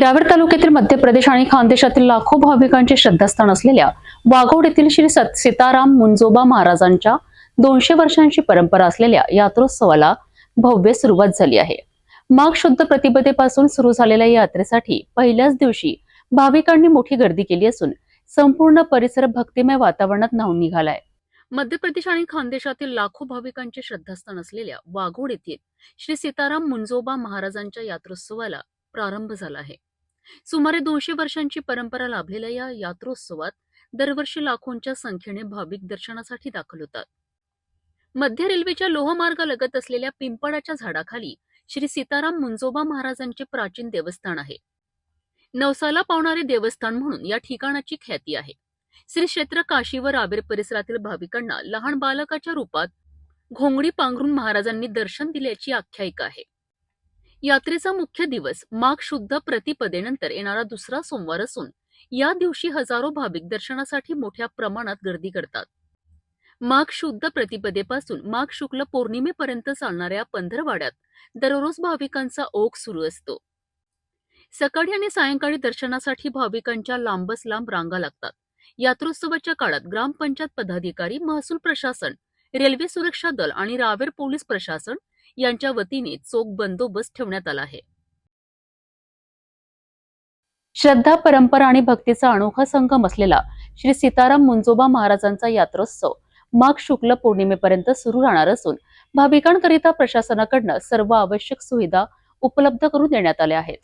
रावेर तालुक्यातील मध्य प्रदेश आणि खानदेशातील लाखो भाविकांचे श्रद्धास्थान असलेल्या वाघोड येथील श्री सीताराम मुंजोबा महाराजांच्या दोनशे वर्षांची परंपरा असलेल्या यात्रोत्सवाला भव्य सुरुवात झाली आहे. माघ शुद्ध प्रतिपदेपासून सुरू झालेल्या यात्रेसाठी पहिल्याच दिवशी भाविकांनी मोठी गर्दी केली असून संपूर्ण परिसर भक्तिमय वातावरणात न्हावून निघालाय. मध्य प्रदेश आणि खानदेशातील लाखो भाविकांचे श्रद्धास्थान असलेल्या वाघोड येथील श्री सीताराम मुंजोबा महाराजांच्या यात्रोत्सवाला प्रारंभ झाला आहे. सुमारे दोनशे वर्षांची परंपरा लाभलेल्या या यात्रोत्सवात दरवर्षी लाखोंच्या संख्येने भाविक दर्शनासाठी दाखल होतात. मध्य रेल्वेच्या लोहमार्गालगत असलेल्या पिंपळाच्या झाडाखाली श्री सीताराम मुंजोबा महाराजांचे प्राचीन देवस्थान आहे. नवसाला पावणारे देवस्थान म्हणून या ठिकाणाची ख्याती आहे. श्री क्षेत्र काशी व राबेर परिसरातील भाविकांना लहान बालकाच्या रूपात घोंगडी पांघरून महाराजांनी दर्शन दिल्याची आख्यायिका आहे. यात्रेचा मुख्य दिवस माघ शुद्ध प्रतिपदेनंतर येणारा दुसरा सोमवार असून या दिवशी हजारो भाविक दर्शनासाठी मोठ्या प्रमाणात गर्दी करतात. माघ शुद्ध प्रतिपदेपासून माघ शुक्ल पौर्णिमेपर्यंत चालणाऱ्या पंधरवाड्यात दररोज भाविकांचा ओघ सुरू असतो. सकाळी आणि सायंकाळी दर्शनासाठी भाविकांच्या लांबच लांब रांगा लागतात. यात्रोत्सवाच्या काळात ग्रामपंचायत पदाधिकारी महसूल प्रशासन रेल्वे सुरक्षा दल आणि रावेर पोलीस प्रशासन यांच्या वतीने चोख बंदोबस्त ठेवण्यात आला आहे. श्रद्धा परंपरा आणि भक्तीचा अनोखा संगम असलेला श्री सीताराम मुंजोबा महाराजांचा यात्रोत्सव माघ शुक्ल पौर्णिमेपर्यंत सुरू राहणार असून भाविकांकरिता प्रशासनाकडनं सर्व आवश्यक सुविधा उपलब्ध करून देण्यात आल्या आहेत.